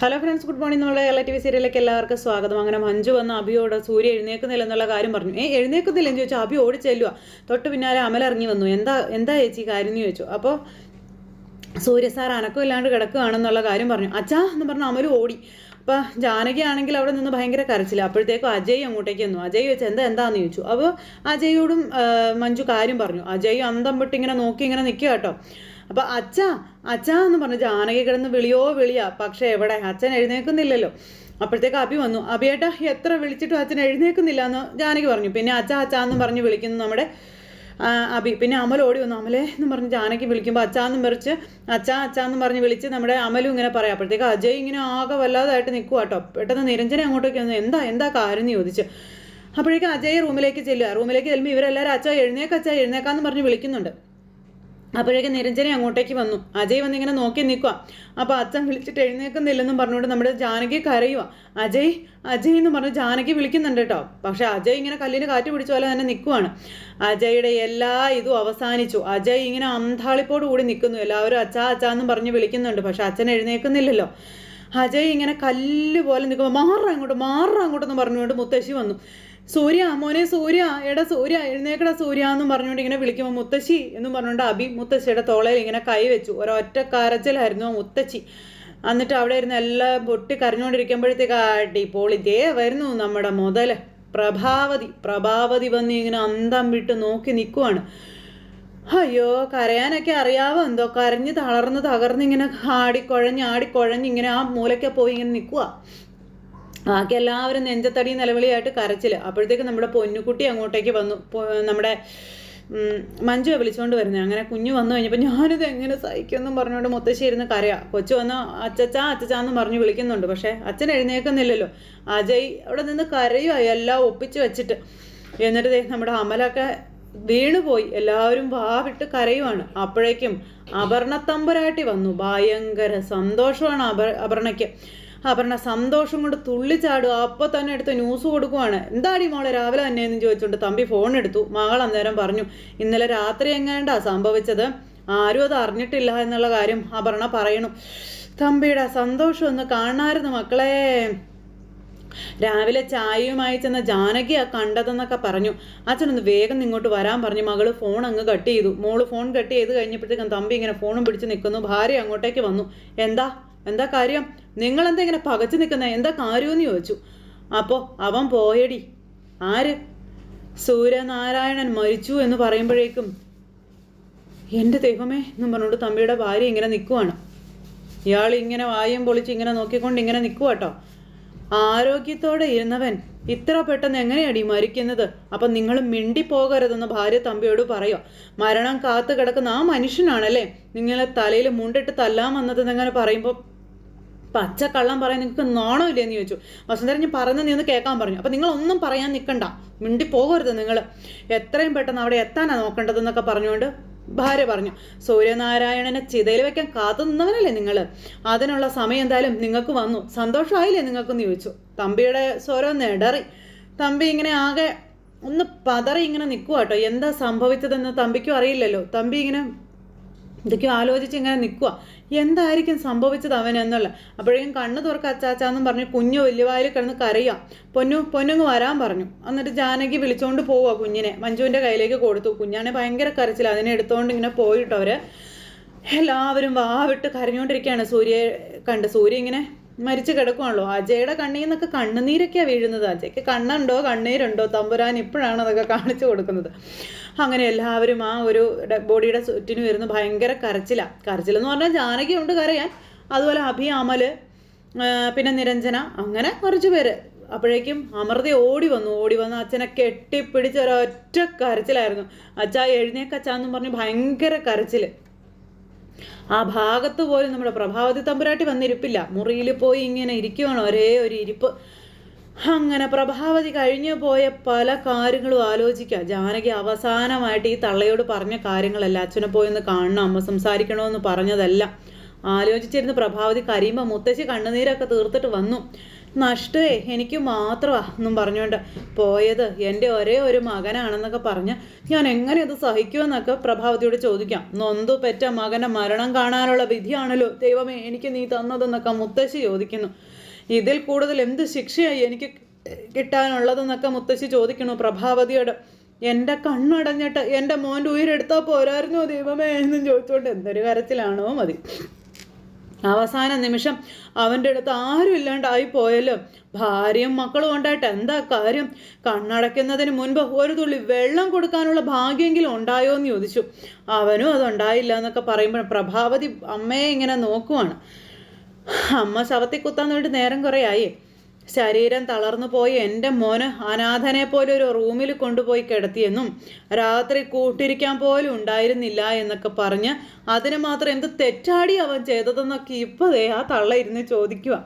Hello friends good morning നമ്മുടെ Kerala T V സീരിയലിലേക്ക് എല്ലാവർക്കും സ്വാഗതം. അങ്ങനെ മഞ്ജു വന്ന് അഭിയോട് സൂര്യ എഴുന്നേക്കുന്നില്ല എന്നുള്ള കാര്യം പറഞ്ഞു. ഏ എഴുന്നേക്കുന്നില്ല എന്ന് ചോദിച്ചാൽ അഭി ഓടി ചെല്ലുക തൊട്ട് പിന്നാലെ അമൽ ഇറങ്ങി വന്നു. എന്താ എന്താ ചേച്ചി കാര്യം എന്ന് ചോദിച്ചു. അപ്പോൾ സൂര്യ സാർ അനക്കം ഇല്ലാണ്ട് കിടക്കുകയാണെന്നുള്ള കാര്യം പറഞ്ഞു. അച്ഛാ എന്ന് പറഞ്ഞാൽ അമൽ ഓടി. അപ്പോൾ ജാനകി ആണെങ്കിൽ അവിടെ നിന്ന് ഭയങ്കര കരച്ചില്ല അപ്പോഴത്തേക്കും അജയ് അങ്ങോട്ടേക്ക് വന്നു. അജയ് വെച്ച് എന്താ എന്താന്ന്? ചോദിച്ചു. അപ്പോൾ അജയോടും മഞ്ജു കാര്യം പറഞ്ഞു. അജയ് അന്തം വിട്ട് ഇങ്ങനെ നോക്കി ഇങ്ങനെ നിൽക്കുക കേട്ടോ. അപ്പൊ അച്ഛ അച്ഛ എന്ന് പറഞ്ഞു ജാനകി കിടന്ന് വിളിയോ വിളിയാ. പക്ഷെ എവിടെ? അച്ഛൻ എഴുന്നേൽക്കുന്നില്ലല്ലോ. അപ്പോഴത്തേക്ക് അഭി വന്നു. അബിയേട്ടാ എത്ര വിളിച്ചിട്ടും അച്ഛൻ എഴുന്നേൽക്കുന്നില്ല എന്ന് ജാനകി പറഞ്ഞു. പിന്നെ അച്ഛ അച്ഛ എന്ന് പറഞ്ഞ് വിളിക്കുന്നു നമ്മുടെ അബി പിന്നെ അമൽ ഓടി വന്നു. അമലേ എന്ന് പറഞ്ഞ് ജാനകി വിളിക്കുമ്പോൾ അച്ഛാന്നും പറിച്ച് അച്ഛാ അച്ഛാന്നും പറഞ്ഞ് വിളിച്ച് നമ്മുടെ അമലും ഇങ്ങനെ പറയാം. അപ്പോഴത്തേക്ക് അജയ് ഇങ്ങനെ ആകെ വല്ലാതായിട്ട് നിൽക്കുക കേട്ടോ. പെട്ടെന്ന് നിരഞ്ജന അങ്ങോട്ടേക്ക് വന്നു. എന്താ എന്താ കാര്യം എന്ന് ചോദിച്ചു. അപ്പോഴേക്കും അജയ് റൂമിലേക്ക് ചെല്ലുക റൂമിലേക്ക് ചെല്ലുമ്പോൾ ഇവരെല്ലാവരും അച്ഛാ എഴുന്നേക്ക് എഴുന്നേക്കാന്ന് പറഞ്ഞ് വിളിക്കുന്നുണ്ട്. അപ്പോഴേക്കും നിരഞ്ജന അങ്ങോട്ടേക്ക് വന്നു. അജയ് വന്നിങ്ങനെ നോക്കി നിൽക്കുക അപ്പോൾ അച്ഛൻ വിളിച്ചിട്ട് എഴുന്നേക്കുന്നില്ലെന്നും പറഞ്ഞുകൊണ്ട് നമ്മുടെ ജാനകി കരയുക അജയ് അജയ് എന്ന് പറഞ്ഞ് ജാനകി വിളിക്കുന്നുണ്ട് കേട്ടോ. പക്ഷെ അജയ് ഇങ്ങനെ കല്ലിന് കാറ്റ് പിടിച്ച പോലെ തന്നെ നിൽക്കുവാണ്. അജയുടെ എല്ലാ ഇതും അവസാനിച്ചു. അജയ് ഇങ്ങനെ അന്താളിപ്പോട് കൂടി നിൽക്കുന്നു. എല്ലാവരും അച്ഛാ അച്ഛാ എന്നും പറഞ്ഞ് വിളിക്കുന്നുണ്ട്. പക്ഷെ അച്ഛൻ എഴുന്നേക്കുന്നില്ലല്ലോ അജയ് ഇങ്ങനെ കല്ല് പോലെ നിൽക്കുമ്പോൾ മാറാ അങ്ങോട്ട് മാറാ അങ്ങോട്ടെന്ന് പറഞ്ഞുകൊണ്ട് മുത്തശ്ശി വന്നു. സൂര്യ മോനെ സൂര്യ എടാ സൂര്യ എഴുന്നേക്കടാ സൂര്യ എന്നും പറഞ്ഞുകൊണ്ട് ഇങ്ങനെ വിളിക്കുമ്പോൾ മുത്തശ്ശി എന്നും പറഞ്ഞുകൊണ്ട് അബി മുത്തശ്ശിയുടെ തോളയിൽ ഇങ്ങനെ കൈ വെച്ചു. ഒരൊറ്റ കരച്ചിലായിരുന്നു ആ മുത്തശ്ശി. എന്നിട്ട് അവിടെ ഇരുന്ന് എല്ലാം പൊട്ടി കരഞ്ഞുകൊണ്ടിരിക്കുമ്പോഴത്തേക്ക് അടിപൊളി ദേ വരുന്നു നമ്മുടെ മുതൽ. പ്രഭാവതി പ്രഭാവതി വന്ന് ഇങ്ങനെ അന്തം വിട്ട് നോക്കി നിൽക്കുവാണ് അയ്യോ കരയാനൊക്കെ അറിയാവോ? എന്തോ കരഞ്ഞ് തളർന്ന് തകർന്ന് ഇങ്ങനെ ആടിക്കുഴഞ്ഞ് ആടിക്കുഴഞ്ഞ് ഇങ്ങനെ ആ മൂലയ്ക്ക് പോയി ഇങ്ങനെ നിൽക്കുക ബാക്കി എല്ലാവരും നെഞ്ചത്തടി നിലവിളിയായിട്ട് കരച്ചിൽ. അപ്പോഴത്തേക്ക് നമ്മുടെ പൊന്നുകുട്ടി അങ്ങോട്ടേക്ക് വന്നു. നമ്മുടെ മഞ്ജുവെ വിളിച്ചുകൊണ്ട് വരുന്നത് അങ്ങനെ കുഞ്ഞു വന്നു കഴിഞ്ഞപ്പോൾ ഞാനിത് എങ്ങനെ സഹിക്കുമെന്നും പറഞ്ഞുകൊണ്ട് മുത്തശ്ശി ഇരുന്ന് കരയാ. കൊച്ചു വന്ന് അച്ചച്ചാ എന്ന് പറഞ്ഞു വിളിക്കുന്നുണ്ട്. പക്ഷേ അച്ഛൻ എഴുന്നേക്കുന്നില്ലല്ലോ അജയ് അവിടെ നിന്ന് കരയുക എല്ലാം ഒപ്പിച്ച് വെച്ചിട്ട്. എന്നിട്ട് നമ്മുടെ അമലൊക്കെ വീണുപോയി എല്ലാവരും വാവിട്ട് കരയുവാണ്. അപ്പോഴേക്കും അപർണ തമ്പുരാട്ടി വന്നു. ഭയങ്കര സന്തോഷമാണ് അപർ അപർണയ്ക്ക്. അപർണ സന്തോഷം കൊണ്ട് തുള്ളിച്ചാടുക അപ്പൊ തന്നെ എടുത്ത് ന്യൂസ് കൊടുക്കുവാണ്. എന്താടി മോളെ രാവിലെ തന്നെ എന്ന് ചോദിച്ചുകൊണ്ട് തമ്പി ഫോൺ എടുത്തു. മകൾ അന്നേരം പറഞ്ഞു ഇന്നലെ രാത്രി എങ്ങാണ്ടാ സംഭവിച്ചത്? ആരും അത് അറിഞ്ഞിട്ടില്ല എന്നുള്ള കാര്യം അപർണ പറയണു. തമ്പിയുടെ സന്തോഷം ഒന്ന് കാണാമായിരുന്നു മക്കളെ. രാവിലെ ചായയുമായി ചെന്ന ജാനകിയാ കണ്ടതെന്നൊക്കെ പറഞ്ഞു. അച്ഛനൊന്ന് വേഗം ഇങ്ങോട്ട് വരാൻ പറഞ്ഞു. മകൾ ഫോൺ അങ്ങ് കട്ട് ചെയ്തു. മോൾ ഫോൺ കട്ട് ചെയ്ത് കഴിഞ്ഞപ്പോഴത്തേക്കും തമ്പി ഇങ്ങനെ ഫോണും പിടിച്ച് നിൽക്കുന്നു ഭാര്യ അങ്ങോട്ടേക്ക് വന്നു. എന്താ? എന്താ കാര്യം? നിങ്ങൾ എന്താ ഇങ്ങനെ പകച്ചു നിൽക്കുന്ന? എന്താ കാര്യമെന്ന് ചോദിച്ചു. അപ്പോൾ അവൻ പോയടി. ആര്? സൂര്യനാരായണൻ മരിച്ചു എന്ന് പറയുമ്പോഴേക്കും എന്റെ ദൈവമേ എന്നും പറഞ്ഞുകൊണ്ട് തമ്പിയുടെ ഭാര്യ ഇങ്ങനെ നിൽക്കുവാണ് ഇയാൾ ഇങ്ങനെ വായും പൊളിച്ച് ഇങ്ങനെ നോക്കിക്കൊണ്ട് ഇങ്ങനെ നിൽക്കുക കേട്ടോ ആരോഗ്യത്തോടെ ഇരുന്നവൻ ഇത്ര പെട്ടെന്ന് എങ്ങനെയാടി മരിക്കുന്നത്? അപ്പം നിങ്ങൾ മിണ്ടിപ്പോകരുതെന്ന് ഭാര്യ തമ്പിയോട് പറയോ മരണം കാത്തു കിടക്കുന്ന ആ മനുഷ്യനാണല്ലേ നിങ്ങളെ തലയിൽ മുണ്ടിട്ട് തല്ലാമെന്നത് വന്നത് എങ്ങനെ പറയുമ്പോൾ പച്ച കള്ളം പറയാൻ നിങ്ങൾക്ക് നാണമില്ലേ എന്ന് ചോദിച്ചു. വസുന്ധര ഞാൻ പറയുന്നത് നീ ഒന്ന് കേൾക്കാൻ പറഞ്ഞു. അപ്പം നിങ്ങളൊന്നും പറയാൻ നിൽക്കണ്ട മിണ്ടി പോകരുത് നിങ്ങൾ എത്രയും പെട്ടെന്ന് അവിടെ എത്താനാണ് നോക്കേണ്ടതെന്നൊക്കെ പറഞ്ഞുകൊണ്ട് ഭാര്യ പറഞ്ഞു. സൂര്യനാരായണനെ ചിതയിൽ വെക്കാൻ കാത്തു നിന്നവനല്ലേ നിങ്ങൾ അതിനുള്ള സമയം എന്തായാലും നിങ്ങൾക്ക് വന്നു. സന്തോഷമായില്ലേ നിങ്ങൾക്കെന്ന് ചോദിച്ചു. തമ്പിയുടെ സ്വരം നെടറി തമ്പി ഇങ്ങനെ ആകെ ഒന്ന് പതറി ഇങ്ങനെ നിൽക്കുക കേട്ടോ. എന്താ സംഭവിച്ചതെന്ന് തമ്പിക്കും അറിയില്ലല്ലോ. തമ്പി ഇങ്ങനെ ഇതൊക്കെ ആലോചിച്ച് ഇങ്ങനെ നിൽക്കുക എന്തായിരിക്കും സംഭവിച്ചത് അവൻ എന്നുള്ള. അപ്പോഴേക്കും കണ്ണു തുറക്ക അച്ചാച്ചാന്നും പറഞ്ഞ് കുഞ്ഞു വലിയവായിൽ കിടന്ന് കരയാം പൊന്നു പൊന്നുങ്ങ് വരാൻ പറഞ്ഞു. എന്നിട്ട് ജാനകി വിളിച്ചുകൊണ്ട് പോവുക കുഞ്ഞിനെ. മഞ്ജുവിന്റെ കയ്യിലേക്ക് കൊടുത്തു. കുഞ്ഞാണെ ഭയങ്കര കരച്ചിൽ അതിനെ എടുത്തുകൊണ്ട് ഇങ്ങനെ പോയിട്ടവർ എല്ലാവരും വാവിട്ട് കരഞ്ഞുകൊണ്ടിരിക്കുകയാണ് സൂര്യയെ കണ്ട്. സൂര്യ ഇങ്ങനെ മരിച്ചു കിടക്കുവാണല്ലോ. അജയുടെ കണ്ണിൽ നിന്നൊക്കെ കണ്ണുനീരൊക്കെയാണ് വീഴുന്നത്. അജയ്ക്ക് കണ്ണുണ്ടോ കണ്ണീരുണ്ടോ തമ്പുരാൻ ഇപ്പോഴാണ് അതൊക്കെ കാണിച്ചു കൊടുക്കുന്നത്. അങ്ങനെ എല്ലാവരും ആ ഒരു ബോഡിയുടെ ചുറ്റിനും ഇരുന്ന് ഭയങ്കര കരച്ചില. കരച്ചിലെന്ന് പറഞ്ഞാൽ ജാനകി ഉണ്ട് കരയാൻ. അതുപോലെ അഭി അമൽ പിന്നെ നിരഞ്ജന അങ്ങനെ കുറച്ച് പേര്. അപ്പോഴേക്കും അമൃത ഓടി വന്നു. ഓടി വന്ന് അച്ഛനെ കെട്ടിപ്പിടിച്ച് ഒരൊറ്റ കരച്ചിലായിരുന്നു. അച്ഛാ എഴുന്നേക്കച്ചാന്നും പറഞ്ഞ് ഭയങ്കര കരച്ചിൽ. ആ ഭാഗത്ത് പോലും നമ്മുടെ പ്രഭാവതി തമ്പുരാട്ടി വന്നിരിപ്പില്ല. മുറിയിൽ പോയി ഇങ്ങനെ ഇരിക്കുവാണ് ഒരേ ഒരു ഇരിപ്പ്. അങ്ങനെ പ്രഭാവതി കഴിഞ്ഞു പോയ പല കാര്യങ്ങളും ആലോചിക്കുക ജാനകി അവസാനമായിട്ട് ഈ തള്ളയോട് പറഞ്ഞ കാര്യങ്ങളല്ല അച്ഛനെ പോയി ഒന്ന് കാണണം അമ്മ സംസാരിക്കണമെന്ന് പറഞ്ഞതല്ല. ആലോചിച്ചിരുന്ന് പ്രഭാവതി കരയുമ്പോൾ മുത്തശ്ശി കണ്ണുനീരൊക്കെ തീർത്തിട്ട് വന്നു. നഷ്ടമേ എനിക്ക് മാത്രമാ എന്നും പറഞ്ഞുകൊണ്ട് പോയത്. എന്റെ ഒരേ ഒരു മകനാണെന്നൊക്കെ പറഞ്ഞ് ഞാൻ എങ്ങനെ അത് സഹിക്കുമെന്നൊക്കെ പ്രഭാവതിയോട് ചോദിക്കാം. നൊന്തു പെറ്റ മകനെ മരണം കാണാനുള്ള വിധിയാണല്ലോ ദൈവമേ എനിക്ക് നീ തന്നതെന്നൊക്കെ മുത്തശ്ശി ചോദിക്കുന്നു. ഇതിൽ കൂടുതൽ എന്ത് ശിക്ഷയായി എനിക്ക് കിട്ടാനുള്ളതെന്നൊക്കെ മുത്തശ്ശി ചോദിക്കുന്നു പ്രഭാവതിയോട്. എന്റെ കണ്ണടഞ്ഞിട്ട് എന്റെ മോന്റെ ഉയരെടുത്താൽ പോരായിരുന്നോ ദൈവമേ എന്നും ചോദിച്ചുകൊണ്ട് എന്തൊരു കരച്ചിലാണോ മതി. അവസാന നിമിഷം അവന്റെ അടുത്ത് ആരും ഇല്ലാണ്ടായി പോയല്ലോ. ഭാര്യയും മക്കളും ഉണ്ടായിട്ട് എന്താ കാര്യം? കണ്ണടയ്ക്കുന്നതിന് മുൻപ് ഒരു തുള്ളി വെള്ളം കൊടുക്കാനുള്ള ഭാഗ്യമെങ്കിലും ഉണ്ടായോ എന്ന് ചോദിച്ചു. അവനും അതുണ്ടായില്ല എന്നൊക്കെ പറയുമ്പോൾ പ്രഭാവതി അമ്മയെ ഇങ്ങനെ നോക്കുവാണ്. അമ്മ ശവത്തിൽ കുത്താൻ വേണ്ടി നേരം കുറേ ആയി. ശരീരം തളർന്നു പോയി എന്റെ മോന് അനാഥനെ പോലെ ഒരു റൂമിൽ കൊണ്ടുപോയി കിടത്തിയെന്നും രാത്രി കൂട്ടിരിക്കാൻ പോലും ഉണ്ടായിരുന്നില്ല എന്നൊക്കെ പറഞ്ഞ് അതിന് മാത്രം എന്ത് തെറ്റാടി അവൻ ചെയ്തതെന്നൊക്കെ ദേ ആ തള്ള ഇരുന്ന് ചോദിക്കുക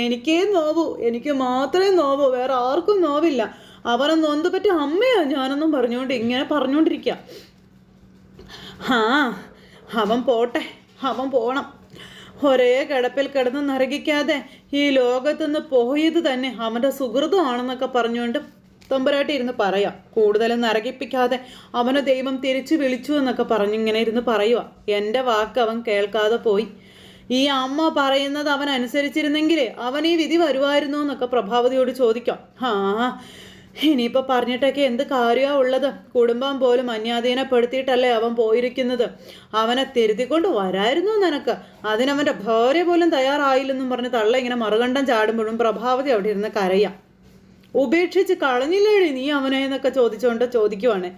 എനിക്കേ നോവു എനിക്ക് മാത്രമേ നോവു വേറെ ആർക്കും നോവില്ല. അവനെ നൊന്ത് പറ്റിയ അമ്മയാ ഞാനൊന്നും പറഞ്ഞുകൊണ്ട് ഇങ്ങനെ പറഞ്ഞുകൊണ്ടിരിക്കുക ആ അവൻ പോട്ടെ അവൻ പോണം. ഒരേ കിടപ്പിൽ കിടന്ന് നരകിക്കാതെ ഈ ലോകത്തുനിന്ന് പോയത് തന്നെ അവന്റെ സുഹൃതമാണെന്നൊക്കെ പറഞ്ഞുകൊണ്ട് തമ്പുരാട്ടി ഇരുന്ന് പറയാം. കൂടുതലും നരകിപ്പിക്കാതെ അവനെ ദൈവം തിരിച്ചു വിളിച്ചു എന്നൊക്കെ പറഞ്ഞു ഇങ്ങനെ ഇരുന്ന് പറയുക എന്റെ വാക്ക് അവൻ കേൾക്കാതെ പോയി. ഈ അമ്മ പറയുന്നത് അവൻ അനുസരിച്ചിരുന്നെങ്കിൽ അവൻ ഈ വിധി വരുമായിരുന്നു എന്നൊക്കെ പ്രഭാവതിയോട് ചോദിക്കാം. ആ ഇനിയിപ്പോൾ പറഞ്ഞിട്ടൊക്കെ എന്ത് കാര്യമാണ് ഉള്ളത്? കുടുംബം പോലും അന്യാധീനപ്പെടുത്തിയിട്ടല്ലേ അവൻ പോയിരിക്കുന്നത്? അവനെ തിരുത്തിക്കൊണ്ട് വരായിരുന്നു നിനക്ക്. അതിനവന്റെ ഭാര്യ പോലും തയ്യാറായില്ലെന്നും പറഞ്ഞ് തള്ള ഇങ്ങനെ മറുകണ്ഠം ചാടുമ്പോഴും പ്രഭാവതി അവിടെ ഇരുന്ന് കരയാം. ഉപേക്ഷിച്ച് കളഞ്ഞില്ലേടി നീ അവനെ എന്നൊക്കെ ചോദിച്ചുകൊണ്ട് ചോദിക്കുവാണ്.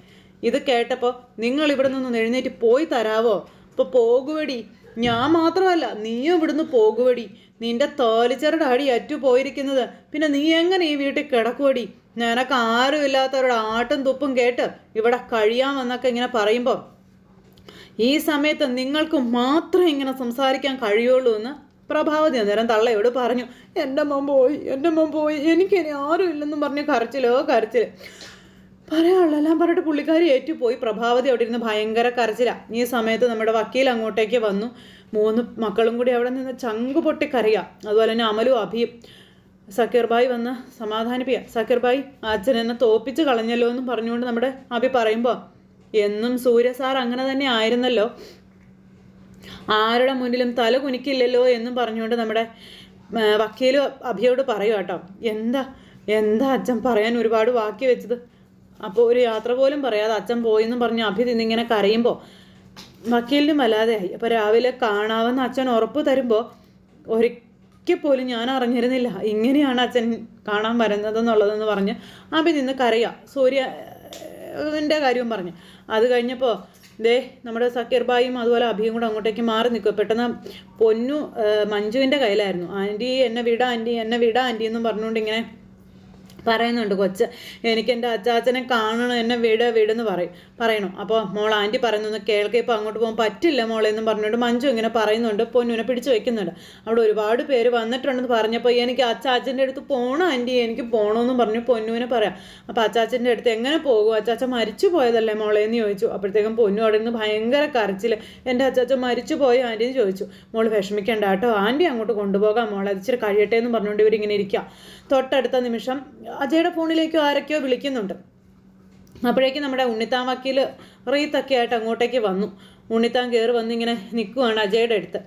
ഇത് കേട്ടപ്പോൾ നിങ്ങൾ ഇവിടെ നിന്ന് എഴുന്നേറ്റ് പോയി തരാവോ? അപ്പോൾ പോകുവടി. ഞാൻ മാത്രമല്ല നീയും ഇവിടുന്ന് പോകുവടി. നിന്റെ തോലിച്ചറുടെ അടി അറ്റു പോയിരിക്കുന്നത് പിന്നെ നീ എങ്ങനെ ഈ വീട്ടിൽ കിടക്കുവടി? നിനക്ക് ആരുമില്ലാത്തവരുടെ ആട്ടും തുപ്പും കേട്ട് ഇവിടെ കഴിയാമെന്നൊക്കെ ഇങ്ങനെ പറയുമ്പോൾ ഈ സമയത്ത് നിങ്ങൾക്ക് മാത്രം ഇങ്ങനെ സംസാരിക്കാൻ കഴിയുള്ളൂ എന്ന് പ്രഭാവതി അന്നേരം തള്ളയോട് പറഞ്ഞു എന്റെ മോൻ പോയി എന്റെ മോൻ പോയി എനിക്കിനി ആരും ഇല്ലെന്നും പറഞ്ഞ് കരച്ചിലോ കരച്ചിൽ പറയാനുള്ളതെല്ലാം പറഞ്ഞിട്ട് പുള്ളിക്കാരി ഏറ്റുപോയി. പ്രഭാവതി അവിടെ ഇരുന്ന് ഭയങ്കര കരച്ചിലാണ് ഈ സമയത്ത് നമ്മുടെ വക്കീൽ അങ്ങോട്ടേക്ക് വന്നു. മൂന്ന് മക്കളും കൂടി അവിടെ നിന്ന് ചങ്കു പൊട്ടിക്കറിയാം അതുപോലെ തന്നെ അമലും അഭിയും. സക്കീർ ഭായ് വന്ന് സമാധാനിപ്പിക്കുക സക്കീർബായി അച്ഛൻ എന്നെ തോപ്പിച്ച് കളഞ്ഞല്ലോ എന്ന് പറഞ്ഞുകൊണ്ട് നമ്മുടെ അഭി പറയുമ്പോൾ എന്നും സൂര്യ സാർ അങ്ങനെ തന്നെ ആയിരുന്നല്ലോ. ആരുടെ മുന്നിലും തല കുനിക്കില്ലല്ലോ എന്നും പറഞ്ഞുകൊണ്ട് നമ്മുടെ വക്കീൽ അഭിയോട് പറയുക കേട്ടോ. എന്താ എന്താ അച്ഛൻ പറയാൻ ഒരുപാട് വാക്കി വെച്ചത്? അപ്പോൾ ഒരു യാത്ര പോലും പറയാതെ അച്ഛൻ പോയെന്നും പറഞ്ഞ് അഭി നിന്നിങ്ങനെ കരയുമ്പോൾ വക്കീലിനും വല്ലാതെയായി. അപ്പോൾ രാവിലെ കാണാമെന്ന് അച്ഛൻ ഉറപ്പ് തരുമ്പോൾ ഒരിക്കൽ പോലും ഞാൻ അറിഞ്ഞിരുന്നില്ല. ഇങ്ങനെയാണ് അച്ഛൻ കാണാൻ വരുന്നതെന്നുള്ളതെന്ന് പറഞ്ഞ് അഭി നിന്ന് കരയുക സൂര്യന്റെ കാര്യവും പറഞ്ഞു. അത് കഴിഞ്ഞപ്പോൾ ദേ നമ്മുടെ സക്കീർ ബായും അതുപോലെ അഭിയും കൂടെ അങ്ങോട്ടേക്ക് മാറി നിൽക്കുക പെട്ടെന്ന് പൊന്നു മഞ്ജുവിന്റെ കയ്യിലായിരുന്നു. ആന്റി എന്നെ വിട ആന്റി എന്നെ വിട ആന്റി എന്നും പറഞ്ഞുകൊണ്ട് ഇങ്ങനെ പറയുന്നുണ്ട് കൊച്ച്. എനിക്ക് എന്റെ അച്ചാച്ചനെ കാണണം എന്നെ വീട് വിടെന്ന് പറയും. പറയണം. അപ്പോൾ മോൾ ആന്റി പറയുന്നൊന്ന് കേൾക്കുക ഇപ്പോൾ അങ്ങോട്ട് പോകാൻ പറ്റില്ല മോളെ എന്നും പറഞ്ഞുകൊണ്ട് മഞ്ജു ഇങ്ങനെ പറയുന്നുണ്ട്. പൊന്നുവിനെ പിടിച്ചു വെക്കുന്നുണ്ട്. അവിടെ ഒരുപാട് പേര് വന്നിട്ടുണ്ടെന്ന് പറഞ്ഞപ്പോൾ എനിക്ക് അച്ചാച്ചന്റെ അടുത്ത് പോകണം ആന്റി എനിക്ക് പോകണമെന്നും പറഞ്ഞു പൊന്നുവിനെ പറയാം. അപ്പോൾ അച്ചാച്ചന്റെ അടുത്ത് എങ്ങനെ പോകും? അച്ചാച്ച മരിച്ചു പോയതല്ലേ മോളെ എന്ന് ചോദിച്ചു. അപ്പോഴത്തേക്കും പൊന്നു അവിടെ നിന്ന് ഭയങ്കര കരച്ചിൽ എന്റെ അച്ചാച്ച മരിച്ചു പോയ ആന്റി എന്ന് ചോദിച്ചു. മോൾ വിഷമിക്കേണ്ട കേട്ടോ. ആന്റി അങ്ങോട്ട് കൊണ്ടുപോകാം മോളെ. അത് ഇച്ചിരി കഴിയട്ടെ എന്ന് പറഞ്ഞുകൊണ്ട് ഇവരിങ്ങനെ ഇരിക്കുക തൊട്ടടുത്ത നിമിഷം അജയുടെ ഫോണിലേക്കോ ആരൊക്കെയോ വിളിക്കുന്നുണ്ട്. അപ്പോഴേക്കും നമ്മുടെ ഉണ്ണിത്താൻ വക്കീൽ റീത്തൊക്കെ ആയിട്ട് അങ്ങോട്ടേക്ക് വന്നു. ഉണ്ണിത്താൻ കയറി വന്നിങ്ങനെ നിൽക്കുവാണ് അജയുടെ അടുത്ത്.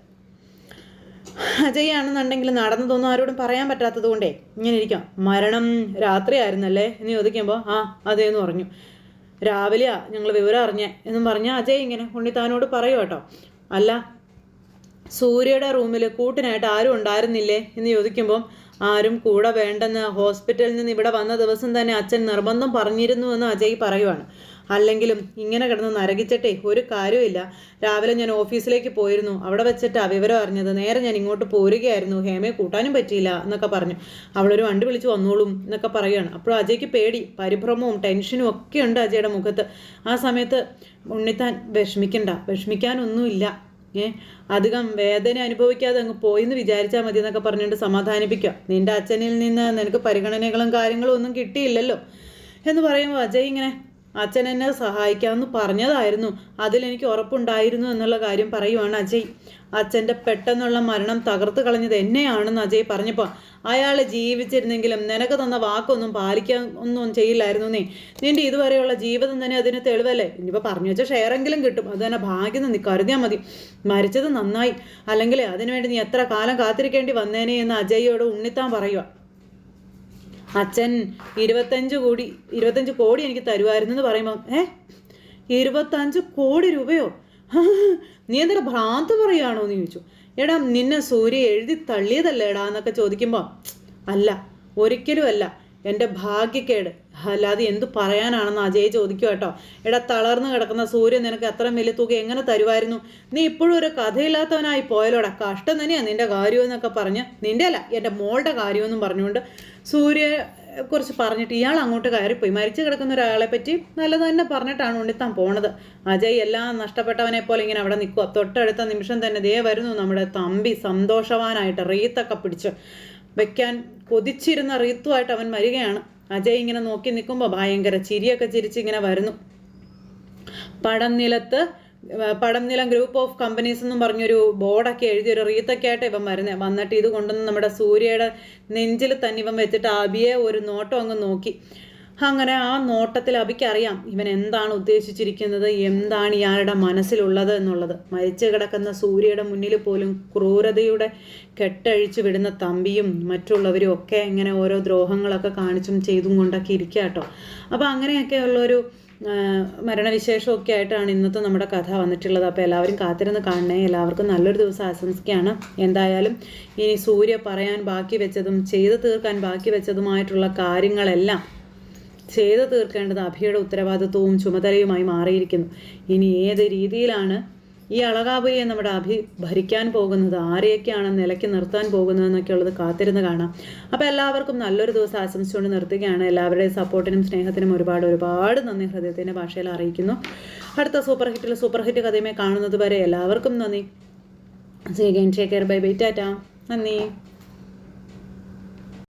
അജയാണെന്നുണ്ടെങ്കിൽ നടന്നതൊന്നും ആരോടും പറയാൻ പറ്റാത്തത് കൊണ്ടേ ഇങ്ങനെ ഇരിക്കാം. മരണം രാത്രിയായിരുന്നല്ലേ? എന്ന് ചോദിക്കുമ്പോൾ ആ അതെ എന്ന് പറഞ്ഞു. രാവിലെ ഞങ്ങൾ വിവരം അറിഞ്ഞേ എന്നും പറഞ്ഞ അജയ് ഇങ്ങനെ ഉണ്ണിത്താനോട് പറയൂ കേട്ടോ. അല്ല സൂര്യയുടെ റൂമിൽ കൂട്ടിനായിട്ട് ആരും ഉണ്ടായിരുന്നില്ലേ? എന്ന് ചോദിക്കുമ്പം ആരും കൂടെ വേണ്ടെന്ന് ഹോസ്പിറ്റലിൽ നിന്ന് ഇവിടെ വന്ന ദിവസം തന്നെ അച്ഛൻ നിർബന്ധം പറഞ്ഞിരുന്നു എന്ന് അജയ് പറയുവാണ്. അല്ലെങ്കിലും ഇങ്ങനെ കിടന്ന് നരകിച്ചിട്ടേ ഒരു കാര്യമില്ല രാവിലെ ഞാൻ ഓഫീസിലേക്ക് പോയിരുന്നു. അവിടെ വെച്ചിട്ട് വിവരം അറിഞ്ഞത്. നേരെ ഞാൻ ഇങ്ങോട്ട് പോരുകയായിരുന്നു. ഹേമയെ കൂട്ടാനും പറ്റിയില്ല എന്നൊക്കെ പറഞ്ഞു. അവളൊരു വണ്ടി വിളിച്ച് വന്നോളും എന്നൊക്കെ പറയുകയാണ് അപ്പോൾ അജയ്ക്ക് പേടി പരിഭ്രമവും ടെൻഷനും ഒക്കെ ഉണ്ട് അജയുടെ മുഖത്ത്. ആ സമയത്ത് ഉണ്ണിത്താൻ വിഷമിക്കണ്ട. വിഷമിക്കാനൊന്നുമില്ല. ഏ? അധികം വേദന അനുഭവിക്കാതെ അങ്ങ് പോയിന്ന് വിചാരിച്ചാൽ മതി എന്നൊക്കെ പറഞ്ഞുകൊണ്ട് സമാധാനിപ്പിക്കുക. നിന്റെ അച്ഛനിൽ നിന്ന് നിനക്ക് പരിഗണനകളും കാര്യങ്ങളും ഒന്നും കിട്ടിയില്ലല്ലോ എന്ന് പറയുമ്പോൾ അജയ് ഇങ്ങനെ അച്ഛൻ എന്നെ സഹായിക്കാമെന്ന് പറഞ്ഞതായിരുന്നു. അതിലെനിക്ക് ഉറപ്പുണ്ടായിരുന്നു എന്നുള്ള കാര്യം പറയുവാണ് അജയ്. അച്ഛന്റെ പെട്ടെന്നുള്ള മരണം തകർത്ത് കളഞ്ഞത് എന്നെയാണെന്ന് അജയ് പറഞ്ഞപ്പോൾ അയാൾ ജീവിച്ചിരുന്നെങ്കിലും നിനക്ക് തന്ന വാക്കൊന്നും പാലിക്കാൻ ഒന്നും ചെയ്യില്ലായിരുന്നു നീ. നിന്റെ ഇതുവരെയുള്ള ജീവിതം തന്നെ അതിന് തെളിവല്ലേ? ഇനിയിപ്പോൾ പറഞ്ഞു വെച്ച ഷെയറെങ്കിലും കിട്ടും. അത് തന്നെ ഭാഗ്യം നീ കരുതിയാൽ മതി. മരിച്ചത് നന്നായി. അല്ലെങ്കിൽ അതിനുവേണ്ടി നീ എത്ര കാലം കാത്തിരിക്കേണ്ടി വന്നേനെ എന്ന് അജയ്യോട് ഉണ്ണിത്താൻ പറയുക അച്ഛൻ ഇരുപത്തഞ്ച് കോടി ഇരുപത്തഞ്ച് കോടി എനിക്ക് തരുമായിരുന്നു എന്ന് പറയുമ്പോൾ ഏ? ഇരുപത്തഞ്ച് കോടി രൂപയോ? നീ എന്തൊരു ഭ്രാന്ത് പറയുകയാണോ എന്ന് ചോദിച്ചു. എടാ നിന്നെ സൂര്യ എഴുതി തള്ളിയതല്ലേ എടാ എന്നൊക്കെ ചോദിക്കുമ്പോൾ അല്ല ഒരിക്കലും അല്ല. എന്റെ ഭാഗ്യക്കേട്. അല്ലാതെ എന്തു പറയാനാണെന്ന് അജയ് ചോദിക്കുക കേട്ടോ. എടാ തളർന്നു കിടക്കുന്ന സൂര്യൻ നിനക്ക് എത്ര വലിയ തുക എങ്ങനെ തരുമായിരുന്നു നീ ഇപ്പോഴും ഒരു കഥയില്ലാത്തവനായി പോയലോടാ. കഷ്ടം തന്നെയാണ് നിന്റെ കാര്യമെന്നൊക്കെ പറഞ്ഞ് നിന്റെ അല്ല എന്റെ മോളുടെ കാര്യമെന്നും പറഞ്ഞുകൊണ്ട് സൂര്യ കുറിച്ച് പറഞ്ഞിട്ട് ഇയാൾ അങ്ങോട്ട് കയറിപ്പോയി. മരിച്ചു കിടക്കുന്ന ഒരാളെ പറ്റി നല്ലത് തന്നെ പറഞ്ഞിട്ടാണ് ഉണ്ണിത്താൻ പോണത്. അജയ് എല്ലാം നഷ്ടപ്പെട്ടവനെ പോലെ ഇങ്ങനെ അവിടെ നിൽക്കുക. തൊട്ടടുത്ത നിമിഷം തന്നെ ദേ വരുന്നു നമ്മുടെ തമ്പി സന്തോഷവാനായിട്ട് റീത്തൊക്കെ പിടിച്ച് വെക്കാൻ കൊതിച്ചിരുന്ന റീത്തുമായിട്ട് അവൻ വരികയാണ്. അജയ് ഇങ്ങനെ നോക്കി നിൽക്കുമ്പോൾ ഭയങ്കര ചിരിയൊക്കെ ചിരിച്ച് ഇങ്ങനെ വരുന്നു. പടം നിലത്ത് പടം നിലം ഗ്രൂപ്പ് ഓഫ് കമ്പനീസ് എന്നും പറഞ്ഞൊരു ബോർഡൊക്കെ എഴുതി ഒരു റീത്തൊക്കെ ആയിട്ട് ഇവൻ വരുന്നത് വന്നിട്ട് ഇത് കൊണ്ടുവന്ന് നമ്മുടെ സൂര്യയുടെ നെഞ്ചിൽ തന്നെ ഇവൻ വെച്ചിട്ട് അബിയെ ഒരു നോട്ടം അങ്ങ് നോക്കി. അങ്ങനെ ആ നോട്ടത്തിൽ അബിക്കറിയാം ഇവൻ എന്താണ് ഉദ്ദേശിച്ചിരിക്കുന്നത് എന്താണ് ഇയാളുടെ മനസ്സിലുള്ളത് എന്നുള്ളത്. മരിച്ചു കിടക്കുന്ന സൂര്യയുടെ മുന്നിൽ പോലും ക്രൂരതയുടെ കെട്ടഴിച്ചു വിടുന്ന തമ്പിയും മറ്റുള്ളവരും ഒക്കെ ഇങ്ങനെ ഓരോ ദ്രോഹങ്ങളൊക്കെ കാണിച്ചും ചെയ്തും കൊണ്ടൊക്കെ ഇരിക്കുക കേട്ടോ. അപ്പോൾ അങ്ങനെയൊക്കെ ഉള്ളൊരു ആ, മരണവിശേഷമൊക്കെ ആയിട്ടാണ് ഇന്നത്തെ നമ്മുടെ കഥ വന്നിട്ടുള്ളത്. അപ്പോൾ എല്ലാവരും കാത്തിരുന്ന് കാണണേ. എല്ലാവർക്കും നല്ലൊരു ദിവസം ആശംസിക്കുകയാണ്. എന്തായാലും ഇനി സൂര്യ പറയാൻ ബാക്കി വെച്ചതും ചെയ്തു തീർക്കാൻ ബാക്കി വെച്ചതുമായിട്ടുള്ള കാര്യങ്ങളെല്ലാം ചെയ്തു തീർക്കേണ്ടത് അഭിയുടെ ഉത്തരവാദിത്വവും ചുമതലയുമായി മാറിയിരിക്കുന്നു. ഇനി ഏത് രീതിയിലാണ് ഈ അളകാപുരിയെ നമ്മുടെ അഭി ഭരിക്കാൻ പോകുന്നത് ആരെയൊക്കെയാണ് നിലയ്ക്ക് നിർത്താൻ പോകുന്നതെന്നൊക്കെ ഉള്ളത് കാത്തിരുന്ന് കാണാം. അപ്പോൾ എല്ലാവർക്കും നല്ലൊരു ദിവസം ആശംസിച്ചുകൊണ്ട് നിർത്തുകയാണ്. എല്ലാവരുടെയും സപ്പോർട്ടിനും സ്നേഹത്തിനും ഒരുപാട് ഒരുപാട് നന്ദി ഹൃദയത്തിന്റെ ഭാഷയിൽ അറിയിക്കുന്നു. അടുത്ത സൂപ്പർ ഹിറ്റിൽ സൂപ്പർ ഹിറ്റ് കഥയുമായി കാണുന്നത് വരെ എല്ലാവർക്കും നന്ദി. See again take care bye bye tata നന്ദി.